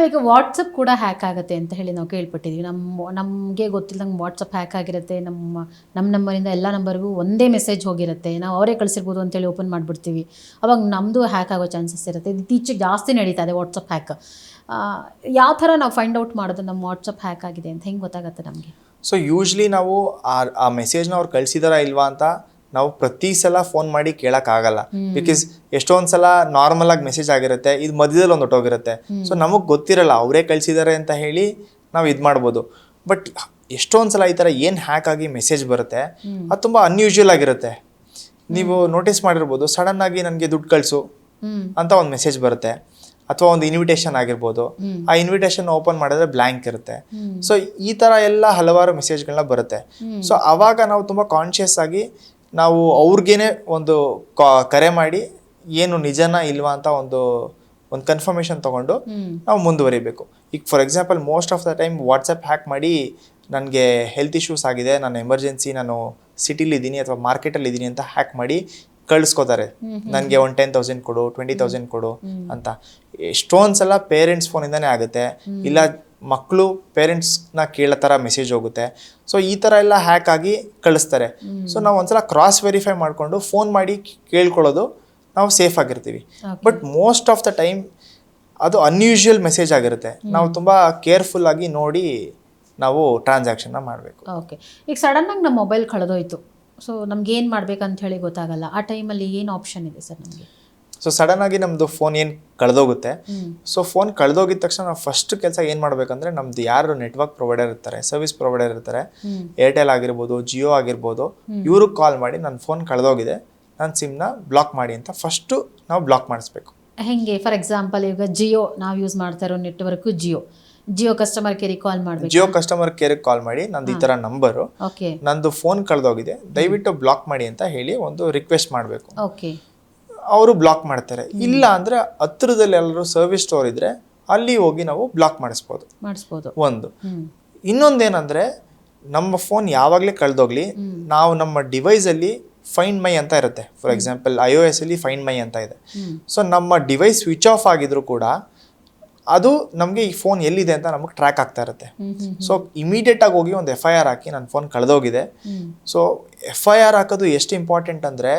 ಆಮೇಲೆ ವಾಟ್ಸಪ್ ಕೂಡ ಹ್ಯಾಕ್ ಆಗುತ್ತೆ ಅಂತ ಹೇಳಿ ನಾವು ಕೇಳ್ಪಟ್ಟಿದ್ವಿ. ನಮ್ಮ ನಮಗೆ ಗೊತ್ತಿಲ್ಲದಂಗೆ ವಾಟ್ಸಪ್ ಹ್ಯಾಕ್ ಆಗಿರುತ್ತೆ ನಮ್ಮ ನಮ್ಮ ನಂಬರಿಂದ ಎಲ್ಲ ನಂಬರ್ಗೂ ಒಂದೇ ಮೆಸೇಜ್ ಹೋಗಿರುತ್ತೆ. ನಾವು ಅವರೇ ಕಳಿಸಿರ್ಬೋದು ಅಂತೇಳಿ ಓಪನ್ ಮಾಡಿಬಿಡ್ತೀವಿ. ಅವಾಗ ನಮ್ಮದು ಹ್ಯಾಕ್ ಆಗೋ ಚಾನ್ಸಸ್ ಇರುತ್ತೆ. ಇತ್ತೀಚೆಗೆ ಜಾಸ್ತಿ ನಡೀತಾ ಇದೆ ವಾಟ್ಸಪ್ ಹ್ಯಾಕ್ ಯಾವ ಥರ ನಾವು ಫೈಂಡ್ ಔಟ್ ಮಾಡೋದು ನಮ್ಮ ವಾಟ್ಸಪ್ ಹ್ಯಾಕ್ ಆಗಿದೆ ಅಂತ ಹೆಂಗೆ ಗೊತ್ತಾಗುತ್ತೆ ನಮಗೆ? ಸೊ ಯೂಶ್ಲಿ ನಾವು ಆ ಆ ಮೆಸೇಜ್ನ ಅವ್ರು ಕಳ್ಸಿದಾರಾ ಇಲ್ವಾ ಅಂತ ನಾವು ಪ್ರತಿ ಸಲ ಫೋನ್ ಮಾಡಿ ಕೇಳಕ್ಕಾಗಲ್ಲ. ಬಿಕಾಸ್ ಎಷ್ಟೊಂದು ಸಲ ನಾರ್ಮಲ್ ಆಗಿ ಮೆಸೇಜ್ ಆಗಿರುತ್ತೆ ಇದು ಮಧ್ಯದಲ್ಲಿ ಒಂದು ಹೊಟ್ಟೋಗಿರುತ್ತೆ ಸೊ ನಮಗೆ ಗೊತ್ತಿರಲ್ಲ ಅವರೇ ಕಳ್ಸಿದ್ದಾರೆ ಅಂತ ಹೇಳಿ ನಾವು ಇದು ಮಾಡ್ಬೋದು. ಬಟ್ ಎಷ್ಟೊಂದು ಸಲ ಈ ಥರ ಏನು ಹ್ಯಾಕ್ ಆಗಿ ಮೆಸೇಜ್ ಬರುತ್ತೆ ಅದು ತುಂಬ ಅನ್ಯೂಶುವಲ್ ಆಗಿರುತ್ತೆ. ನೀವು ನೋಟಿಸ್ ಮಾಡಿರ್ಬೋದು ಸಡನ್ ಆಗಿ ನನಗೆ ದುಡ್ಡು ಕಳಿಸು ಅಂತ ಒಂದು ಮೆಸೇಜ್ ಬರುತ್ತೆ. ಅಥವಾ ಒಂದು ಇನ್ವಿಟೇಷನ್ ಆಗಿರ್ಬೋದು. ಆ ಇನ್ವಿಟೇಷನ್ ಓಪನ್ ಮಾಡಿದ್ರೆ ಬ್ಲ್ಯಾಂಕ್ ಇರುತ್ತೆ. ಸೊ ಈ ತರ ಎಲ್ಲ ಹಲವಾರು ಮೆಸೇಜ್ಗಳನ್ನ ಬರುತ್ತೆ. ಸೊ ಅವಾಗ ನಾವು ತುಂಬಾ ಕಾನ್ಶಿಯಸ್ ಆಗಿ ನಾವು ಅವ್ರಿಗೇನೆ ಒಂದು ಕರೆ ಮಾಡಿ ಏನು ನಿಜನ ಇಲ್ವಾ ಅಂತ ಒಂದು ಒಂದು ಕನ್ಫರ್ಮೇಷನ್ ತಗೊಂಡು ನಾವು ಮುಂದುವರಿಬೇಕು. ಈಗ for example most of the time WhatsApp hack ಮಾಡಿ ನನಗೆ ಹೆಲ್ತ್ ಇಶ್ಯೂಸ್ ಆಗಿದೆ ನಾನು ಎಮರ್ಜೆನ್ಸಿ ನಾನು ಸಿಟಿಲಿ ಇದ್ದೀನಿ ಅಥವಾ ಮಾರ್ಕೆಟಲ್ಲಿ ಇದ್ದೀನಿ ಅಂತ ಹ್ಯಾಕ್ ಮಾಡಿ ಕಳಿಸ್ಕೋತಾರೆ. ನನಗೆ ಒಂದು ಟೆನ್ ತೌಸಂಡ್ ಕೊಡು ಟ್ವೆಂಟಿ ತೌಸಂಡ್ ಕೊಡು ಅಂತ. ಎಷ್ಟೊಂದು ಸಲ ಪೇರೆಂಟ್ಸ್ ಫೋನಿಂದನೇ ಆಗುತ್ತೆ. ಇಲ್ಲ ಮಕ್ಕಳು ಪೇರೆಂಟ್ಸ್ನ ಕೇಳೋ ಥರ ಮೆಸೇಜ್ ಹೋಗುತ್ತೆ. ಸೊ ಈ ಥರ ಎಲ್ಲ ಹ್ಯಾಕ್ ಆಗಿ ಕಳಿಸ್ತಾರೆ. ಸೊ ನಾವು ಒಂದ್ಸಲ ಕ್ರಾಸ್ ವೆರಿಫೈ ಮಾಡಿಕೊಂಡು ಫೋನ್ ಮಾಡಿ ಕೇಳ್ಕೊಳ್ಳೋದು ನಾವು ಸೇಫ್ ಆಗಿರ್ತೀವಿ. But most of the time ಅದು ಅನ್ಯೂಶುವಲ್ ಮೆಸೇಜ್ ಆಗಿರುತ್ತೆ. ನಾವು ತುಂಬ ಕೇರ್ಫುಲ್ ಆಗಿ ನೋಡಿ ನಾವು ಟ್ರಾನ್ಸಾಕ್ಷನ್ನ ಮಾಡಬೇಕು. ಓಕೆ ಈಗ ಸಡನ್ನಾಗಿ ನಮ್ಮ ಮೊಬೈಲ್ ಕಳೆದೋಯ್ತು. ಸೊ ನಮ್ಗೆ ಏನು ಮಾಡ್ಬೇಕಂತ ಹೇಳಿ ಗೊತ್ತಾಗಲ್ಲ. ಆ ಟೈಮಲ್ಲಿ ಏನು ಆಪ್ಷನ್ ಇದೆ ಸರ್ ನಮಗೆ? ಸೊ ಸಡನ್ ಆಗಿ ನಮ್ದು ಫೋನ್ ಏನು ಕಳೆದೋಗುತ್ತೆ? ಸೊ ಫೋನ್ ಕಳೆದೋಗಿದ ತಕ್ಷಣ ನಾವು ಫಸ್ಟ್ ಕೆಲಸ ಏನು ಮಾಡ್ಬೇಕಂದ್ರೆ ನಮ್ದು ಯಾರು ನೆಟ್ವರ್ಕ್ ಪ್ರೊವೈಡರ್ ಇರ್ತಾರೆ ಸರ್ವಿಸ್ ಪ್ರೊವೈಡರ್ ಇರ್ತಾರೆ ಏರ್ಟೆಲ್ ಆಗಿರ್ಬೋದು ಜಿಯೋ ಆಗಿರ್ಬೋದು ಇವ್ರಿಗೆ ಕಾಲ್ ಮಾಡಿ ನನ್ನ ಫೋನ್ ಕಳೆದೋಗಿದೆ ನನ್ನ ಸಿಮ್ನ ಬ್ಲಾಕ್ ಮಾಡಿ ಅಂತ ಫಸ್ಟು ನಾವು ಬ್ಲಾಕ್ ಮಾಡಿಸ್ಬೇಕು. ಹೆಂಗೆ? ಫಾರ್ ಎಕ್ಸಾಂಪಲ್ ಈಗ ಜಿಯೋ ನಾವು ಯೂಸ್ ಮಾಡ್ತಾ ಇರೋ ನೆಟ್ವರ್ಕ್ ಜಿಯೋ ಜಿಯೋ ಕಸ್ಟಮರ್ ಕೇರಿಗೆ ಕಾಲ್ ಮಾಡಬೇಕು. ಜಿಯೋ ಕಸ್ಟಮರ್ ಕೇರ್ಗೆ ಕಾಲ್ ಮಾಡಿ ನಂದು ಈ ಥರ ನಂಬರು ಓಕೆ ನಂದು ಫೋನ್ ಕಳೆದೋಗಿದೆ ದಯವಿಟ್ಟು ಬ್ಲಾಕ್ ಮಾಡಿ ಅಂತ ಹೇಳಿ ಒಂದು ರಿಕ್ವೆಸ್ಟ್ ಮಾಡಬೇಕು. ಓಕೆ ಅವರು ಬ್ಲಾಕ್ ಮಾಡ್ತಾರೆ. ಇಲ್ಲ ಅಂದರೆ ಹತ್ರದಲ್ಲಿ ಎಲ್ಲರೂ ಸರ್ವಿಸ್ ಸ್ಟೋರ್ ಇದ್ರೆ ಅಲ್ಲಿ ಹೋಗಿ ನಾವು ಬ್ಲಾಕ್ ಮಾಡಿಸ್ಬೋದು. ಮಾಡಿಸ್ಬೋದು. ಒಂದು. ಇನ್ನೊಂದೇನಂದ್ರೆ ನಮ್ಮ ಫೋನ್ ಯಾವಾಗಲೇ ಕಳೆದೋಗ್ಲಿ ನಾವು ನಮ್ಮ ಡಿವೈಸಲ್ಲಿ ಫೈಂಡ್ ಮೈ ಅಂತ ಇರುತ್ತೆ. For example I O S ಅಲ್ಲಿ ಫೈಂಡ್ ಮೈ ಅಂತ ಇದೆ. ಸೊ ನಮ್ಮ ಡಿವೈಸ್ ಸ್ವಿಚ್ ಆಫ್ ಆಗಿದ್ರು ಕೂಡ ಅದು ನಮಗೆ ಈ ಫೋನ್ ಎಲ್ಲಿದೆ ಅಂತ ನಮಗೆ ಟ್ರ್ಯಾಕ್ ಆಗ್ತಾ ಇರುತ್ತೆ. ಸೊ ಇಮಿಡಿಯೇಟ್ ಆಗಿ ಹೋಗಿ ಒಂದು ಎಫ್ ಐ ಆರ್ ಹಾಕಿ ನನ್ನ ಫೋನ್ ಕಳೆದೋಗಿದೆ. ಸೊ ಎಫ್ ಐ ಆರ್ ಹಾಕೋದು ಎಷ್ಟು ಇಂಪಾರ್ಟೆಂಟ್ ಅಂದರೆ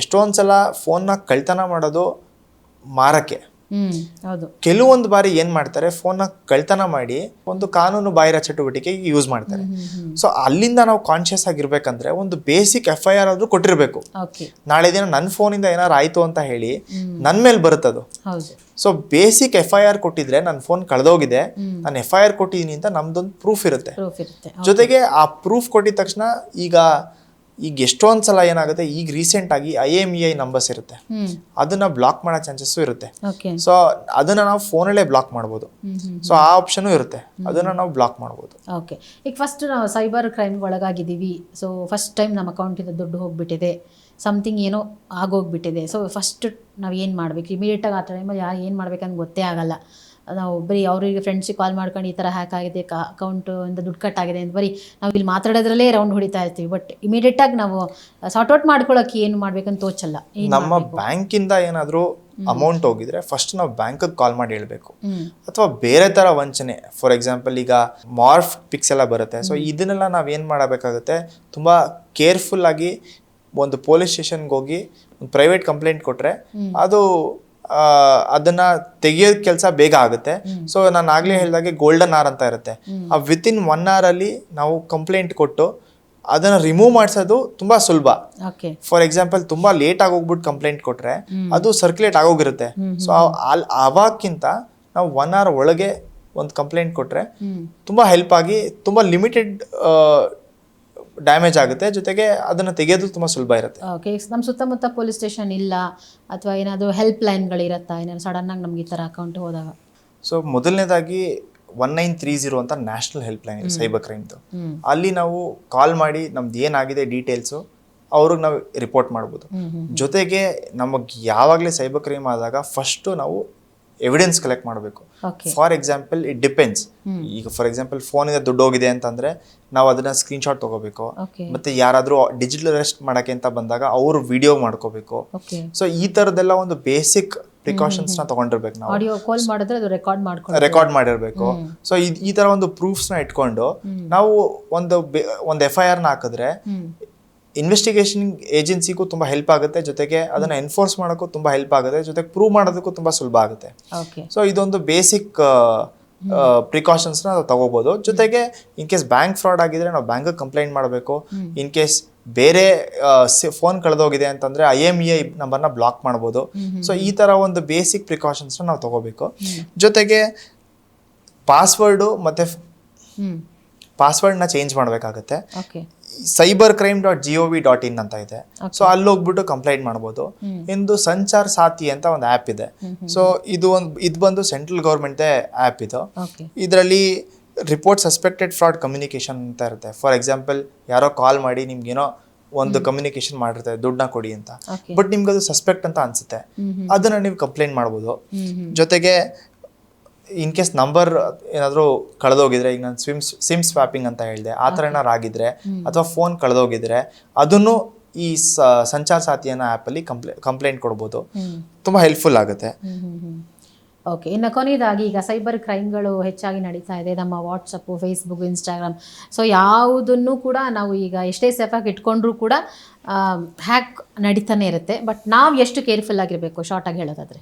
ಎಷ್ಟೊಂದು ಸಲ ಫೋನ್ನ ಕಳ್ತನ ಮಾಡೋದು ಮಾರಕ್ಕೆ. ಕೆಲವೊಂದು ಬಾರಿ ಏನು ಮಾಡ್ತಾರೆ ಫೋನ್ನ ಕಳ್ತನ ಮಾಡಿ ಒಂದು ಕಾನೂನು ಬಾಹಿರ ಚಟುವಟಿಕೆಗೆ ಯೂಸ್ ಮಾಡ್ತಾರೆ. ಸೊ ಅಲ್ಲಿಂದ ನಾವು ಕಾನ್ಷಿಯಸ್ ಆಗಿರ್ಬೇಕಂದ್ರೆ ಒಂದು ಬೇಸಿಕ್ ಎಫ್ ಐ ಆರ್ ಆದ್ರೂ ಕೊಟ್ಟಿರಬೇಕು. ನಾಳೆ ದಿನ ನನ್ನ ಫೋನಿಂದ ಏನಾರು ಆಯಿತು ಅಂತ ಹೇಳಿ ನನ್ನ ಮೇಲೆ ಬರುತ್ತದು. So basic F I R ಕೊಟ್ಟಿದ್ರೆ ನನ್ನ ಫೋನ್ ಕಳೆದೋಗಿದೆ ನಾನು ಎಫ್ ಐ ಆರ್ ಕೊಟ್ಟಿದ್ದೀನಿ ಅಂತ ನಮ್ದೊಂದು ಪ್ರೂಫ್ ಇರುತ್ತೆ. ಜೊತೆಗೆ ಆ ಪ್ರೂಫ್ ಕೊಟ್ಟಿದ ತಕ್ಷಣ ಈಗ ಈಗ ಎಷ್ಟೊಂದು ಸಲ ಏನಾಗುತ್ತೆ ಈಗ ರೀಸೆಂಟ್ ಆಗಿ I M E I numbers ಇರುತ್ತೆ. ಅದನ್ನ ಬ್ಲಾಕ್ ಮಾಡೋ ಚಾನ್ಸಸ್ಸು ಇರುತ್ತೆ. ಓಕೆ ಸೊ ಅದನ್ನ ನಾವು ಫೋನಲ್ಲೇ ಬ್ಲಾಕ್ ಮಾಡ್ಬೋದು. ಹ್ಮ್ ಸೊ ಆ ಆಪ್ಷನ್ ಇರುತ್ತೆ. ಅದನ್ನ ನಾವು ಬ್ಲಾಕ್ ಮಾಡ್ಬೋದು. ಓಕೆ ಈಗ ಫಸ್ಟ್ ನಾವು ಸೈಬರ್ ಕ್ರೈಮ್ ಒಳಗಾಗಿದ್ದೀವಿ. ಸೊ ಫಸ್ಟ್ ಟೈಮ್ ನಮ್ಮ ಅಕೌಂಟಿಂದ ದುಡ್ಡು ಹೋಗ್ಬಿಟ್ಟಿದೆ. ಸಮಥಿಂಗ್ ಏನೋ ಆಗೋಗ್ಬಿಟ್ಟಿದೆ. ಸೊ ಫಸ್ಟ್ ನಾವು ಏನು ಮಾಡಬೇಕು? ಇಮಿಡಿಯೇಟಾಗಿ ಆ ಟೈಮಲ್ಲಿ ಯಾರು ಏನು ಮಾಡ್ಬೇಕಂತ ಗೊತ್ತೇ ಆಗಲ್ಲ. ನಾವು ಬರೀ ಅವರಿಗೆ ಫ್ರೆಂಡ್ಸಿಗೆ ಕಾಲ್ ಮಾಡ್ಕೊಂಡು ಈ ಥರ ಹ್ಯಾಕ್ ಆಗಿದೆ ಅಕೌಂಟ್ ಇಂದ ದುಡ್ಡು ಕಟ್ ಆಗಿದೆ ಅಂತ ಬರೀ ನಾವು ಇಲ್ಲಿ ಮಾತಾಡೋದ್ರಲ್ಲೇ ರೌಂಡ್ ಹೊಡಿತಾ ಇರ್ತೀವಿ. ಬಟ್ ಇಮಿಡಿಯೇಟಾಗಿ ನಾವು ಸಾರ್ಟ್ ಔಟ್ ಮಾಡ್ಕೊಳ್ಳೋಕೆ ಏನು ಮಾಡ್ಬೇಕಂತ ತೋಚಲ್ಲ. ನಮ್ಮ ಬ್ಯಾಂಕಿಂದ ಏನಾದರೂ ಅಮೌಂಟ್ ಹೋಗಿದ್ರೆ ಫಸ್ಟ್ ನಾವು ಬ್ಯಾಂಕಿಗೆ ಕಾಲ್ ಮಾಡಿ ಹೇಳ್ಬೇಕು. ಅಥವಾ ಬೇರೆ ಥರ ವಂಚನೆ. ಫಾರ್ ಎಕ್ಸಾಂಪಲ್ ಈಗ ಮಾರ್ಫ್ ಪಿಕ್ಸ್ ಎಲ್ಲ ಬರುತ್ತೆ. ಸೊ ಇದನ್ನೆಲ್ಲ ನಾವು ಏನು ಮಾಡಬೇಕಾಗುತ್ತೆ? ತುಂಬ ಕೇರ್ಫುಲ್ ಆಗಿ ಒಂದು ಪೊಲೀಸ್ ಸ್ಟೇಷನ್ಗೆ ಹೋಗಿ ಒಂದು ಪ್ರೈವೇಟ್ ಕಂಪ್ಲೇಂಟ್ ಕೊಟ್ಟರೆ ಅದು ಅದನ್ನ ತೆಗಿಯೋ ಕೆಲಸ ಬೇಗ ಆಗುತ್ತೆ. ಸೊ ನಾನು ಆಗ್ಲೇ ಹೇಳಿದಾಗೆ ಗೋಲ್ಡನ್ ಆರ್ ಅಂತ ಇರುತ್ತೆ. ಆ ವಿತ್ ಇನ್ ಒನ್ ಅಲ್ಲಿ ನಾವು ಕಂಪ್ಲೇಂಟ್ ಕೊಟ್ಟು ಅದನ್ನ ರಿಮೂವ್ ಮಾಡಿಸೋದು ತುಂಬಾ ಸುಲಭ. ಫಾರ್ ಎಕ್ಸಾಂಪಲ್ ತುಂಬಾ ಲೇಟ್ ಆಗೋಗ್ಬಿಟ್ಟು ಕಂಪ್ಲೇಂಟ್ ಕೊಟ್ರೆ ಅದು ಸರ್ಕ್ಯುಲೇಟ್ ಆಗೋಗಿರುತ್ತೆ. ಸೊ ಅವಾಗಿಂತ ನಾವು ಒನ್ ಅವರ್ ಒಳಗೆ ಒಂದು ಕಂಪ್ಲೇಂಟ್ ಕೊಟ್ರೆ ತುಂಬಾ ಹೆಲ್ಪ್ ಆಗಿ ತುಂಬಾ ಲಿಮಿಟೆಡ್ ಡ್ಯಾಮೇಜ್ ಆಗುತ್ತೆ ಜೊತೆಗೆ ಅದನ್ನ ತೆಗೆಯೋದು ತುಂಬಾ ಸುಲಭ ಇರುತ್ತೆ. ಓಕೆ ನಮ್ಮ ಸುತ್ತಮುತ್ತ ಪೊಲೀಸ್ ಸ್ಟೇಷನ್ ಇಲ್ಲ ಅಥವಾ ಏನಾದರೂ ಹೆಲ್ಪ್ ಲೈನ್ಗಳಿರುತ್ತಾ ಏನಾದ್ರು ಸಡನ್ನಾಗಿ ನಮ್ಗೆ ಈ ಥರ ಅಕೌಂಟ್ ಹೋದಾಗ? ಸೊ ಮೊದಲನೇದಾಗಿ ಒನ್ ನೈನ್ ತ್ರೀ ಜೀರೋ ಅಂತ ನ್ಯಾಷನಲ್ ಹೆಲ್ಪ್ ಲೈನ್ ಇದೆ ಸೈಬರ್ ಕ್ರೈಮ್ದು ಅಲ್ಲಿ ನಾವು ಕಾಲ್ ಮಾಡಿ ನಮ್ದು ಏನಾಗಿದೆ ಡೀಟೇಲ್ಸು ಅವ್ರಿಗೆ ನಾವು ರಿಪೋರ್ಟ್ ಮಾಡ್ಬೋದು. ಜೊತೆಗೆ ನಮಗೆ ಯಾವಾಗಲೇ ಸೈಬರ್ ಕ್ರೈಮ್ ಆದಾಗ ಫಸ್ಟು ನಾವು ಎವಿಡೆನ್ಸ್ ಕಲೆಕ್ಟ್ ಮಾಡಬೇಕು. ಫಾರ್ ಎಕ್ಸಾಂಪಲ್ ಇಟ್ ಡಿಪೆಂಡ್ಸ್ ಈಗ ಫಾರ್ ಎಕ್ಸಾಂಪಲ್ ಫೋನಿಂದ ದುಡ್ಡು ಹೋಗಿದೆ ಅಂತಂದ್ರೆ ನಾವು ಅದನ್ನ ಸ್ಕ್ರೀನ್ ಶಾಟ್ ತಗೋಬೇಕು ಮತ್ತೆ ಯಾರಾದರೂ ಡಿಜಿಟಲ್ ಅರೆಸ್ಟ್ ಮಾಡಕ್ಕೆ ಅಂತ ಬಂದಾಗ ಅವರು ವಿಡಿಯೋ ಮಾಡ್ಕೋಬೇಕು. ಸೊ ಈ ತರದೆಲ್ಲ ಒಂದು ಬೇಸಿಕ್ ಪ್ರಿಕಾಷನ್ಸ್ನ ತಗೊಂಡಿರ್ಬೇಕು ನಾವು. ಆಡಿಯೋ ಕಾಲ್ ಮಾಡಿದ್ರೆ ಅದು ರೆಕಾರ್ಡ್ ಮಾಡ್ಕೊಂಡು. ರೆಕಾರ್ಡ್ ಮಾಡಿರ್ಬೇಕು. ಸೊ ಈ ತರ ಒಂದು ಪ್ರೂಫ್ಸ್ನ ಇಟ್ಕೊಂಡು ನಾವು ಒಂದು ಒಂದು ಎಫ್ ಐ ಆರ್ನ ಹಾಕಿದ್ರೆ ಹ್ಮ್. ಇನ್ವೆಸ್ಟಿಗೇಷನ್ ಏಜೆನ್ಸಿಗೂ ತುಂಬ ಹೆಲ್ಪ್ ಆಗುತ್ತೆ. ಜೊತೆಗೆ ಅದನ್ನ ಎನ್ಫೋರ್ಸ್ ಮಾಡೋಕ್ಕೂ ತುಂಬಾ ಹೆಲ್ಪ್ ಆಗುತ್ತೆ. ಜೊತೆಗೆ ಪ್ರೂವ್ ಮಾಡೋದಕ್ಕೂ ತುಂಬ ಸುಲಭ ಆಗುತ್ತೆ. ಸೊ ಇದೊಂದು ಬೇಸಿಕ್ ಪ್ರಿಕಾಷನ್ಸ್ನ ನಾವು ತಗೋಬಹುದು ಜೊತೆಗೆ ಇನ್ ಕೇಸ್ ಬ್ಯಾಂಕ್ ಫ್ರಾಡ್ ಆಗಿದ್ರೆ ನಾವು ಬ್ಯಾಂಕ್ ಕಂಪ್ಲೇಂಟ್ ಮಾಡಬೇಕು. ಇನ್ ಕೇಸ್ ಬೇರೆ ಫೋನ್ ಕಳೆದೋಗಿದೆ ಅಂತಂದ್ರೆ ಐ ಎಂ ಇ ಐ ನಂಬರ್ನ ಬ್ಲಾಕ್ ಮಾಡ್ಬೋದು. ಸೊ ಈ ತರ ಒಂದು ಬೇಸಿಕ್ ಪ್ರಿಕಾಷನ್ಸ್ನ ನಾವು ತಗೋಬೇಕು. ಜೊತೆಗೆ ಪಾಸ್ವರ್ಡು ಮತ್ತೆ ಪಾಸ್ವರ್ಡ್ನ ಚೇಂಜ್ ಮಾಡಬೇಕಾಗತ್ತೆ. Cyber crime dot G O O V dot in ಅಂತ ಇದೆ. ಸೊ ಅಲ್ಲಿ ಹೋಗ್ಬಿಟ್ಟು ಕಂಪ್ಲೇಂಟ್ ಮಾಡ್ಬೋದು. ಇಂದು ಸಂಚಾರ್ ಸಾಥಿ ಅಂತ ಒಂದು ಆ್ಯಪ್ ಇದೆ. ಸೊ ಇದು ಒಂದು ಇದು ಬಂದು ಸೆಂಟ್ರಲ್ ಗೌರ್ಮೆಂಟ್ದೇ ಆ್ಯಪ್ ಇದು. ಇದರಲ್ಲಿ ರಿಪೋರ್ಟ್ ಸಸ್ಪೆಕ್ಟೆಡ್ ಫ್ರಾಡ್ ಕಮ್ಯುನಿಕೇಶನ್ ಅಂತ ಇರುತ್ತೆ. ಫಾರ್ ಎಕ್ಸಾಂಪಲ್ ಯಾರೋ ಕಾಲ್ ಮಾಡಿ ನಿಮ್ಗೇನೋ ಒಂದು ಕಮ್ಯುನಿಕೇಶನ್ ಮಾಡಿರ್ತಾರೆ ದುಡ್ಡನ್ನ ಕೊಡಿ ಅಂತ. ಬಟ್ ನಿಮ್ಗೆ ಅದು ಸಸ್ಪೆಕ್ಟ್ ಅಂತ ಅನ್ಸುತ್ತೆ. ಅದನ್ನ ನೀವು ಕಂಪ್ಲೇಂಟ್ ಮಾಡ್ಬೋದು. ಜೊತೆಗೆ ಇನ್ ಕೇಸ್ ನಂಬರ್ ಏನಾದರೂ ಕಳೆದೋಗಿದ್ರೆ ಈಗ ನಾನು ಸ್ವಿಮ್ ಸಿಮ್ ಸ್ವಾಪಿಂಗ್ ಅಂತ ಹೇಳಿದೆ ಆ ಥರ ಏನಾರು ಆಗಿದ್ರೆ ಅಥವಾ ಫೋನ್ ಕಳೆದೋಗಿದ್ರೆ ಅದನ್ನು ಈ ಸಂಚಾರ ಆಪ್ ಆ್ಯಪಲ್ಲಿ ಕಂಪ್ಲೇ ಕಂಪ್ಲೇಂಟ್ ಕೊಡ್ಬೋದು. ತುಂಬ ಹೆಲ್ಪ್ಫುಲ್ ಆಗುತ್ತೆ. ಓಕೆ ಇನ್ನು ಕೊನೆಯದಾಗಿ ಈಗ ಸೈಬರ್ ಕ್ರೈಮ್ಗಳು ಹೆಚ್ಚಾಗಿ ನಡೀತಾ ಇದೆ ನಮ್ಮ ವಾಟ್ಸಪ್ಪು ಫೇಸ್ಬುಕ್ ಇನ್ಸ್ಟಾಗ್ರಾಮ್ ಸೊ ಯಾವುದನ್ನು ಕೂಡ ನಾವು ಈಗ ಎಷ್ಟೇ ಸೇಫಾಗಿ ಇಟ್ಕೊಂಡ್ರೂ ಕೂಡ ಹ್ಯಾಕ್ ನಡೀತಾನೆ ಇರುತ್ತೆ. ಬಟ್ ನಾವು ಎಷ್ಟು ಕೇರ್ಫುಲ್ ಆಗಿರಬೇಕು ಶಾರ್ಟಾಗಿ ಹೇಳೋದಾದರೆ?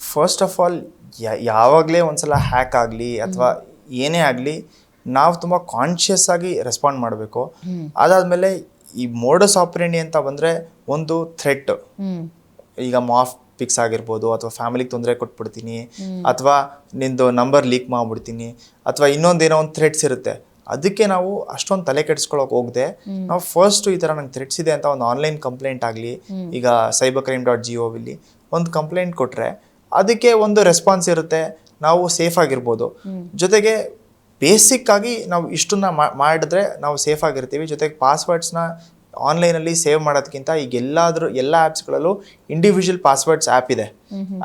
ಫಸ್ಟ್ ಆಫ್ ಆಲ್ ಯಾವಾಗಲೇ ಒಂದ್ಸಲ ಹ್ಯಾಕ್ ಆಗಲಿ ಅಥವಾ ಏನೇ ಆಗಲಿ ನಾವು ತುಂಬ ಕಾನ್ಷಿಯಸ್ ಆಗಿ ರೆಸ್ಪಾಂಡ್ ಮಾಡಬೇಕು. ಅದಾದಮೇಲೆ ಈ ಮೋಡಸ್ ಆಪರೇಣಿ ಅಂತ ಬಂದರೆ ಒಂದು ಥ್ರೆಟ್ ಈಗ ಮಾಫ್ ಪಿಕ್ಸ್ ಆಗಿರ್ಬೋದು ಅಥವಾ ಫ್ಯಾಮಿಲಿಗೆ ತೊಂದರೆ ಕೊಟ್ಬಿಡ್ತೀನಿ ಅಥವಾ ನಿಂದು ನಂಬರ್ ಲೀಕ್ ಮಾಡ್ಬಿಡ್ತೀನಿ ಅಥವಾ ಇನ್ನೊಂದೇನೋ ಒಂದು ಥ್ರೆಟ್ಸ್ ಇರುತ್ತೆ. ಅದಕ್ಕೆ ನಾವು ಅಷ್ಟೊಂದು ತಲೆ ಕೆಡಿಸ್ಕೊಳಕ್ ಹೋಗದೆ ನಾವು ಫಸ್ಟ್ ಈ ಥರ ನಂಗೆ ಥ್ರೆಟ್ಸ್ ಇದೆ ಅಂತ ಒಂದು ಆನ್ಲೈನ್ ಕಂಪ್ಲೇಂಟ್ ಆಗಲಿ ಈಗ ಸೈಬರ್ ಕ್ರೈಮ್ ಡಾಟ್ ಜಿ ವಿಲಿ ಒಂದು ಕಂಪ್ಲೇಂಟ್ ಕೊಟ್ಟರೆ ಅದಕ್ಕೆ ಒಂದು ರೆಸ್ಪಾನ್ಸ್ ಇರುತ್ತೆ. ನಾವು ಸೇಫ್ ಆಗಿರ್ಬೋದು. ಜೊತೆಗೆ ಬೇಸಿಕ್ ಆಗಿ ನಾವು ಇಷ್ಟನ್ನ ಮಾಡಿದ್ರೆ ನಾವು ಸೇಫ್ ಆಗಿರ್ತೀವಿ. ಜೊತೆಗೆ ಪಾಸ್ವರ್ಡ್ಸ್ನ ಆನ್ಲೈನಲ್ಲಿ ಸೇವ್ ಮಾಡೋದಕ್ಕಿಂತ ಈಗ ಎಲ್ಲಾದ್ರೂ ಎಲ್ಲ ಆ್ಯಪ್ಸ್ಗಳಲ್ಲೂ ಇಂಡಿವಿಜುವಲ್ ಪಾಸ್ವರ್ಡ್ಸ್ ಆ್ಯಪ್ ಇದೆ.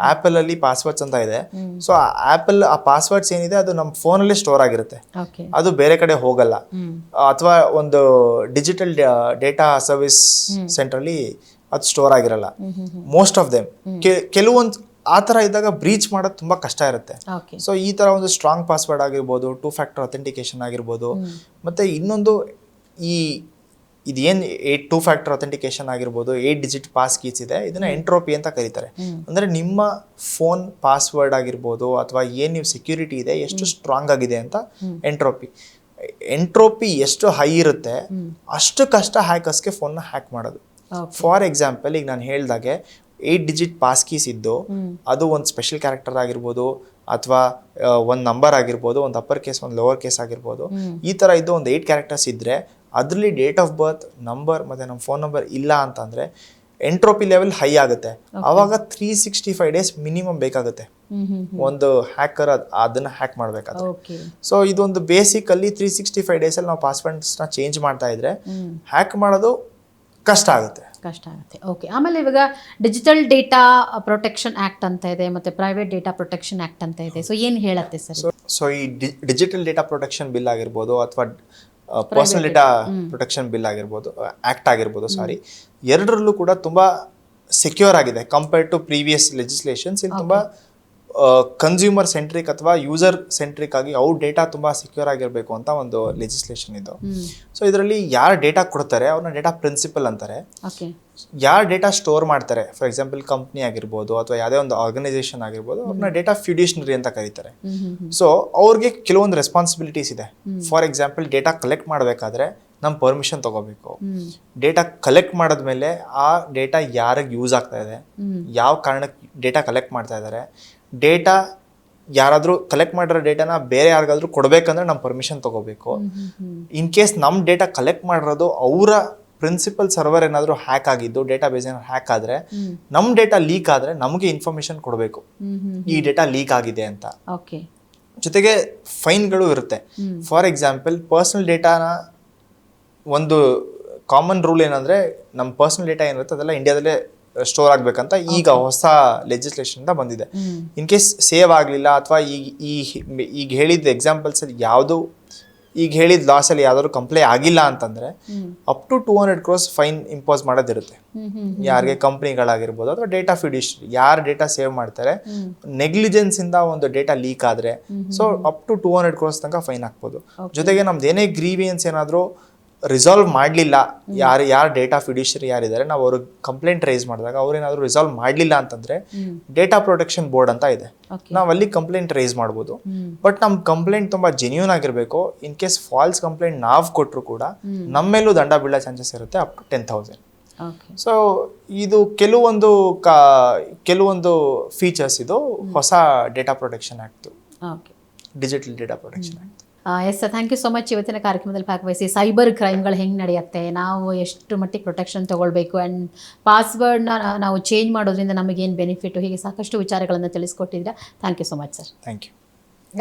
ಆ್ಯಪಲಲ್ಲಿ ಪಾಸ್ವರ್ಡ್ಸ್ ಅಂತ ಇದೆ. ಸೊ ಆ ಆ್ಯಪಲ್ ಆ ಪಾಸ್ವರ್ಡ್ಸ್ ಏನಿದೆ ಅದು ನಮ್ಮ ಫೋನಲ್ಲೇ ಸ್ಟೋರ್ ಆಗಿರುತ್ತೆ. ಅದು ಬೇರೆ ಕಡೆ ಹೋಗಲ್ಲ. ಅಥವಾ ಒಂದು ಡಿಜಿಟಲ್ ಡೇಟಾ ಸರ್ವಿಸ್ ಸೆಂಟ್ರಲ್ಲಿ ಅದು ಸ್ಟೋರ್ ಆಗಿರಲ್ಲ. ಮೋಸ್ಟ್ ಆಫ್ ದೆಮ್ ಕೆಲವೊಂದು ಆ ಥರ ಇದ್ದಾಗ ಬ್ರೀಚ್ ಮಾಡೋದು ತುಂಬ ಕಷ್ಟ ಇರುತ್ತೆ. ಸೊ ಈ ಥರ ಒಂದು ಸ್ಟ್ರಾಂಗ್ ಪಾಸ್ವರ್ಡ್ ಆಗಿರ್ಬೋದು ಟೂ ಫ್ಯಾಕ್ಟರ್ ಅಥೆಂಟಿಕೇಶನ್ ಆಗಿರ್ಬೋದು ಮತ್ತು ಇನ್ನೊಂದು ಈ ಇದೇನು ಏಟ್ ಟೂ ಫ್ಯಾಕ್ಟರ್ ಅಥೆಂಟಿಕೇಶನ್ ಆಗಿರ್ಬೋದು ಏಟ್ ಡಿಜಿಟ್ ಪಾಸ್ ಕೀಸ್ ಇದೆ ಇದನ್ನ ಎಂಟ್ರೋಪಿ ಅಂತ ಕರೀತಾರೆ. ಅಂದರೆ ನಿಮ್ಮ ಫೋನ್ ಪಾಸ್ವರ್ಡ್ ಆಗಿರ್ಬೋದು ಅಥವಾ ಏನು ನೀವು ಸೆಕ್ಯೂರಿಟಿ ಇದೆ ಎಷ್ಟು ಸ್ಟ್ರಾಂಗ್ ಆಗಿದೆ ಅಂತ ಎಂಟ್ರೋಪಿ ಎಂಟ್ರೋಪಿ ಎಷ್ಟು ಹೈ ಇರುತ್ತೆ ಅಷ್ಟು ಕಷ್ಟ ಹ್ಯಾಕರ್ಸ್ಗೆ ಫೋನ್ನ ಹ್ಯಾಕ್ ಮಾಡೋದು. ಫಾರ್ ಎಕ್ಸಾಂಪಲ್ ಈಗ ನಾನು ಹೇಳ್ದಾಗೆ ಏಟ್ ಡಿಜಿಟ್ ಪಾಸ್ ಕೀಸ್ ಇದ್ದು ಅದು ಒಂದು ಸ್ಪೆಷಲ್ ಕ್ಯಾರೆಕ್ಟರ್ ಆಗಿರ್ಬೋದು ಅಥವಾ ಒಂದು ನಂಬರ್ ಆಗಿರ್ಬೋದು ಒಂದು ಅಪ್ಪರ್ ಕೇಸ್ ಒಂದು ಲೋವರ್ ಕೇಸ್ ಆಗಿರ್ಬೋದು. ಈ ಥರ ಇದ್ದು ಒಂದು ಏಯ್ಟ್ ಕ್ಯಾರೆಕ್ಟರ್ಸ್ ಇದ್ದರೆ ಅದರಲ್ಲಿ ಡೇಟ್ ಆಫ್ ಬರ್ತ್ ನಂಬರ್ ಮತ್ತು ನಮ್ಮ ಫೋನ್ ನಂಬರ್ ಇಲ್ಲ ಅಂತಂದರೆ ಎಂಟ್ರೋಪಿ ಲೆವೆಲ್ ಹೈ ಆಗುತ್ತೆ. ಆವಾಗ three sixty five days minimum ಬೇಕಾಗುತ್ತೆ. ಒಂದು ಹ್ಯಾಕರ್ ಅದನ್ನ ಹ್ಯಾಕ್ ಮಾಡಬೇಕಾದ್ರೆ. ಸೊ ಇದೊಂದು ಬೇಸಿಕಲ್ಲಿ ತ್ರೀ ಸಿಕ್ಸ್ಟಿ ಫೈವ್ ಡೇಸಲ್ಲಿ ನಾವು ಪಾಸ್ವರ್ಡ್ಸ್ನ ಚೇಂಜ್ ಮಾಡ್ತಾ ಇದ್ರೆ ಹ್ಯಾಕ್ ಮಾಡೋದು ಕಷ್ಟ ಆಗುತ್ತೆ. ಕಷ್ಟ ಆಗುತ್ತೆ. ಓಕೆ ಆಮೇಲೆ ಇವಾಗ ಡಿಜಿಟಲ್ ಡೇಟಾ ಪ್ರೊಟೆಕ್ಷನ್ ಆಕ್ಟ್ ಅಂತ ಇದೆ ಮತ್ತೆ ಪ್ರೈವೇಟ್ ಡೇಟಾ ಪ್ರೊಟೆಕ್ಷನ್ ಆಕ್ಟ್ ಅಂತ ಇದೆ. ಸೊ ಏನು ಹೇಳುತ್ತೆ ಸರ್ ಸೊ ಈ ಡಿಜಿಟಲ್ ಡೇಟಾ ಪ್ರೊಟೆಕ್ಷನ್ ಬಿಲ್ ಆಗಿರ್ಬೋದು ಅಥವಾ ಪರ್ಸನಲ್ ಡೇಟಾ ಪ್ರೊಟೆಕ್ಷನ್ ಬಿಲ್ ಆಗಿರ್ಬೋದು ಆಕ್ಟ್ ಆಗಿರ್ಬೋದು ಸಾರಿ ಎರಡರಲ್ಲೂ ಕೂಡ ತುಂಬ ಸೆಕ್ಯೂರ್ ಆಗಿದೆ ಕಂಪೇರ್ ಟು ಪ್ರೀವಿಯಸ್ ಲೆಜಿಸ್ಲೇಷನ್ಸ್ ಇಲ್ಲಿ ತುಂಬ ಕನ್ಸ್ಯೂಮರ್ ಸೆಂಟ್ರಿಕ್ ಅಥವಾ ಯೂಸರ್ ಸೆಂಟ್ರಿಕ್ ಆಗಿ ಅವ್ರ ಡೇಟಾ ತುಂಬ ಸೆಕ್ಯೂರ್ ಆಗಿರಬೇಕು ಅಂತ ಒಂದು ಲೆಜಿಸ್ಲೇಷನ್ ಇದು. ಸೊ ಇದರಲ್ಲಿ ಯಾರು ಡೇಟಾ ಕೊಡ್ತಾರೆ ಅವ್ರನ್ನ ಡೇಟಾ ಪ್ರಿನ್ಸಿಪಲ್ ಅಂತಾರೆ. ಯಾರು ಡೇಟಾ ಸ್ಟೋರ್ ಮಾಡ್ತಾರೆ ಫಾರ್ ಎಕ್ಸಾಂಪಲ್ ಕಂಪ್ನಿ ಆಗಿರ್ಬೋದು ಅಥವಾ ಯಾವುದೇ ಒಂದು ಆರ್ಗನೈಸೇಷನ್ ಆಗಿರ್ಬೋದು ಅವ್ರನ್ನ ಡೇಟಾ ಫ್ಯೂಡಿಷನರಿ ಅಂತ ಕರೀತಾರೆ. ಸೊ ಅವ್ರಿಗೆ ಕೆಲವೊಂದು ರೆಸ್ಪಾನ್ಸಿಬಿಲಿಟೀಸ್ ಇದೆ. ಫಾರ್ ಎಕ್ಸಾಂಪಲ್ ಡೇಟಾ ಕಲೆಕ್ಟ್ ಮಾಡಬೇಕಾದ್ರೆ ನಮ್ಮ ಪರ್ಮಿಷನ್ ತಗೋಬೇಕು. ಡೇಟಾ ಕಲೆಕ್ಟ್ ಮಾಡಿದ್ಮೇಲೆ ಆ ಡೇಟಾ ಯಾರಿಗೆ ಯೂಸ್ ಆಗ್ತಾ ಇದೆ ಯಾವ ಕಾರಣಕ್ಕೆ ಡೇಟಾ ಕಲೆಕ್ಟ್ ಮಾಡ್ತಾ ಇದ್ದಾರೆ ಡೇಟಾ ಯಾರಾದರೂ ಕಲೆಕ್ಟ್ ಮಾಡಿರೋ ಡೇಟಾನ ಬೇರೆ ಯಾರಿಗಾದ್ರೂ ಕೊಡಬೇಕಂದ್ರೆ ನಮ್ಮ ಪರ್ಮಿಷನ್ ತಗೋಬೇಕು. ಇನ್ ಕೇಸ್ ನಮ್ಮ ಡೇಟಾ ಕಲೆಕ್ಟ್ ಮಾಡಿರೋದು ಅವರ ಪ್ರಿನ್ಸಿಪಲ್ ಸರ್ವರ್ ಏನಾದರೂ ಹ್ಯಾಕ್ ಆಗಿದ್ದು ಡೇಟಾ ಬೇಸ್ ಏನಾದ್ರು ಹ್ಯಾಕ್ ಆದರೆ ನಮ್ಮ ಡೇಟಾ ಲೀಕ್ ಆದರೆ ನಮಗೆ ಇನ್ಫಾರ್ಮೇಷನ್ ಕೊಡಬೇಕು. ಈ ಡೇಟಾ ಲೀಕ್ ಆಗಿದೆ ಅಂತ. ಓಕೆ ಜೊತೆಗೆ ಫೈನ್ಗಳು ಇರುತ್ತೆ. ಫಾರ್ ಎಕ್ಸಾಂಪಲ್ ಪರ್ಸನಲ್ ಡೇಟಾನ ಒಂದು ಕಾಮನ್ ರೂಲ್ ಏನಂದ್ರೆ ನಮ್ಮ ಪರ್ಸನಲ್ ಡೇಟಾ ಏನಿರುತ್ತೆ ಅದೆಲ್ಲ ಇಂಡಿಯಾದಲ್ಲೇ ಸ್ಟೋರ್ ಆಗ್ಬೇಕಂತ ಈಗ ಹೊಸ ಲೆಜಿಸ್ಲೇಷನ್ ಬಂದಿದೆ. ಇನ್ ಕೇಸ್ ಸೇವ್ ಆಗಲಿಲ್ಲ ಅಥವಾ ಈಗ ಈ ಈಗ ಹೇಳಿದ ಎಕ್ಸಾಂಪಲ್ಸ್ ಅಲ್ಲಿ ಯಾವುದು ಈಗ ಹೇಳಿದ ಲಾಸಲ್ಲಿ ಯಾವ್ದಾದ್ರು ಕಂಪ್ಲೈ ಆಗಿಲ್ಲ ಅಂತಂದ್ರೆ up to two hundred crores fine impose ಮಾಡೋದಿರುತ್ತೆ. ಯಾರಿಗೆ ಕಂಪ್ನಿಗಳಾಗಿರ್ಬೋದು ಅಥವಾ ಡೇಟಾ ಫಿಡಿಸ್ಟ್ರಿ ಯಾರು ಡೇಟಾ ಸೇವ್ ಮಾಡ್ತಾರೆ ನೆಗ್ಲಿಜೆನ್ಸ್ ಇಂದ ಒಂದು ಡೇಟಾ ಲೀಕ್ ಆದ್ರೆ so up to two hundred crores ತನಕ ಫೈನ್ ಹಾಕ್ಬೋದು. ಜೊತೆಗೆ ನಮ್ದು ಏನೇ ಗ್ರೀವಿಯನ್ಸ್ ಏನಾದರೂ ರಿಸಾಲ್ವ್ ಮಾಡಲಿಲ್ಲ. ಯಾರು ಯಾರು ಡೇಟಾ ಫಿಡಿಷರಿ ಯಾರಿದ್ದಾರೆ ನಾವು ಅವ್ರಿಗೆ ಕಂಪ್ಲೇಂಟ್ ರೈಸ್ ಮಾಡಿದಾಗ ಅವ್ರೇನಾದರೂ ರಿಸಾಲ್ವ್ ಮಾಡಲಿಲ್ಲ ಅಂತಂದರೆ ಡೇಟಾ ಪ್ರೊಟೆಕ್ಷನ್ ಬೋರ್ಡ್ ಅಂತ ಇದೆ. ನಾವು ಅಲ್ಲಿ ಕಂಪ್ಲೇಂಟ್ ರೈಸ್ ಮಾಡ್ಬೋದು. ಬಟ್ ನಮ್ಮ ಕಂಪ್ಲೇಂಟ್ ತುಂಬ ಜೆನ್ಯೂನ್ ಆಗಿರಬೇಕು. ಇನ್ ಕೇಸ್ ಫಾಲ್ಸ್ ಕಂಪ್ಲೇಂಟ್ ನಾವು ಕೊಟ್ಟರು ಕೂಡ ನಮ್ಮ ಮೇಲೂ ದಂಡ ಬೀಳೋ ಚಾನ್ಸಸ್ ಇರುತ್ತೆ up to ten thousand okay so ಇದು ಕೆಲವೊಂದು ಕಾ ಕೆಲವೊಂದು ಫೀಚರ್ಸ್ ಇದು ಹೊಸ data protection act digital data protection act yes sir thank you so much ಇವತ್ತಿನ ಕಾರ್ಯಕ್ರಮದಲ್ಲಿ ಭಾಗವಹಿಸಿ ಸೈಬರ್ ಕ್ರೈಮ್ಗಳು ಹೆಂಗೆ ನಡೆಯುತ್ತೆ? ನಾವು ಎಷ್ಟು ಮಟ್ಟಿಗೆ ಪ್ರೊಟೆಕ್ಷನ್ ತೊಗೊಳ್ಬೇಕು? ಆ್ಯಂಡ್ ಪಾಸ್ವರ್ಡ್ನ ನಾವು ಚೇಂಜ್ ಮಾಡೋದ್ರಿಂದ ನಮಗೇನು ಬೆನಿಫಿಟ್ಟು ಹೀಗೆ ಸಾಕಷ್ಟು ವಿಚಾರಗಳನ್ನು ತಿಳಿಸ್ಕೊಟ್ಟಿದ್ದೀರಾ. Thank you so much sir thank you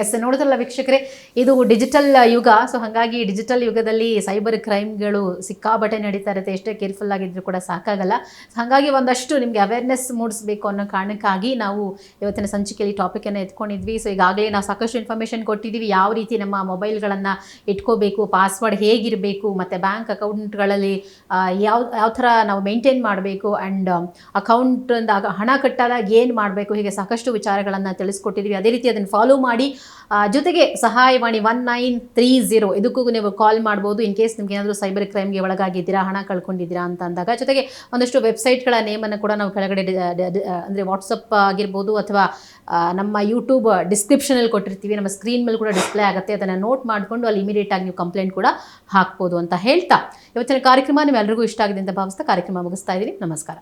yes ನೋಡಿದ್ರಲ್ಲ ವೀಕ್ಷಕರೇ, ಇದು ಡಿಜಿಟಲ್ ಯುಗ. ಸೊ ಹಾಗಾಗಿ ಡಿಜಿಟಲ್ ಯುಗದಲ್ಲಿ ಸೈಬರ್ ಕ್ರೈಮ್ಗಳು ಸಿಕ್ಕಾಬಟ್ಟೆ ನಡೀತಾ ಇರುತ್ತೆ. ಎಷ್ಟೇ ಕೇರ್ಫುಲ್ ಆಗಿದ್ರು ಕೂಡ ಸಾಕಾಗಲ್ಲ. ಹಾಗಾಗಿ ಒಂದಷ್ಟು ನಿಮಗೆ ಅವೇರ್ನೆಸ್ ಮೂಡಿಸಬೇಕು ಅನ್ನೋ ಕಾರಣಕ್ಕಾಗಿ ನಾವು ಇವತ್ತಿನ ಸಂಚಿಕೆಯಲ್ಲಿ ಟಾಪಿಕನ್ನು ಎತ್ಕೊಂಡಿದ್ವಿ. ಸೊ ಈಗಾಗಲೇ ನಾವು ಸಾಕಷ್ಟು ಇನ್ಫಾರ್ಮೇಷನ್ ಕೊಟ್ಟಿದ್ದೀವಿ. ಯಾವ ರೀತಿ ನಮ್ಮ ಮೊಬೈಲ್ಗಳನ್ನು ಇಟ್ಕೋಬೇಕು ಪಾಸ್ವರ್ಡ್ ಹೇಗಿರಬೇಕು, ಮತ್ತು ಬ್ಯಾಂಕ್ ಅಕೌಂಟ್ಗಳಲ್ಲಿ ಯಾವ ಯಾವ ಥರ ನಾವು ಮೇಂಟೈನ್ ಮಾಡಬೇಕು ಆ್ಯಂಡ್ ಅಕೌಂಟಿಂದ ಹಣ ಕಟ್ಟಾದಾಗ ಏನು ಮಾಡಬೇಕು, ಹೀಗೆ ಸಾಕಷ್ಟು ವಿಚಾರಗಳನ್ನು ತಿಳಿಸ್ಕೊಟ್ಟಿದ್ದೀವಿ. ಅದೇ ರೀತಿ ಅದನ್ನು ಫಾಲೋ ಮಾಡಿ ಜೊತೆಗೆ ಸಹಾಯವಾಣಿ ಒನ್ ನೈನ್ ತ್ರೀ ಜೀರೋ ಇದಕ್ಕೂ ನೀವು ಕಾಲ್ ಮಾಡ್ಬೋದು. ಇನ್ ಕೇಸ್ ನಿಮ್ಗೆ ಏನಾದರೂ ಸೈಬರ್ ಕ್ರೈಮ್ಗೆ ಒಳಗಾಗಿದ್ದೀರಾ, ಹಣ ಕಳ್ಕೊಂಡಿದ್ದೀರಾ ಅಂತ ಅಂದಾಗ, ಜೊತೆಗೆ ಒಂದಷ್ಟು ವೆಬ್ಸೈಟ್ಗಳ ನೇಮನ್ನು ಕೂಡ ನಾವು ಕೆಳಗಡೆ ಅಂದರೆ ವಾಟ್ಸಪ್ ಆಗಿರ್ಬೋದು ಅಥವಾ ನಮ್ಮ ಯೂಟ್ಯೂಬ್ ಡಿಸ್ಕ್ರಿಪ್ಷನಲ್ಲಿ ಕೊಟ್ಟಿರ್ತೀವಿ. ನಮ್ಮ ಸ್ಕ್ರೀನ್ ಮೇಲೆ ಕೂಡ ಡಿಸ್ಪ್ಲೇ ಆಗುತ್ತೆ. ಅದನ್ನು ನೋಟ್ ಮಾಡಿಕೊಂಡು ಅಲ್ಲಿ ಇಮಿಡಿಯೇಟ್ ಆಗಿ ನೀವು ಕಂಪ್ಲೇಂಟ್ ಕೂಡ ಹಾಕ್ಬೋದು ಅಂತ ಹೇಳ್ತಾ. ಇವತ್ತಿನ ಕಾರ್ಯಕ್ರಮ ನಿಮ್ಮೆಲ್ಲರಿಗೂ ಇಷ್ಟ ಆಗಿದೆ ಅಂತ ಭಾವಿಸ್ತಾ ಕಾರ್ಯಕ್ರಮ ಮುಗಿಸ್ತಾ ಇದ್ದೀನಿ. ನಮಸ್ಕಾರ.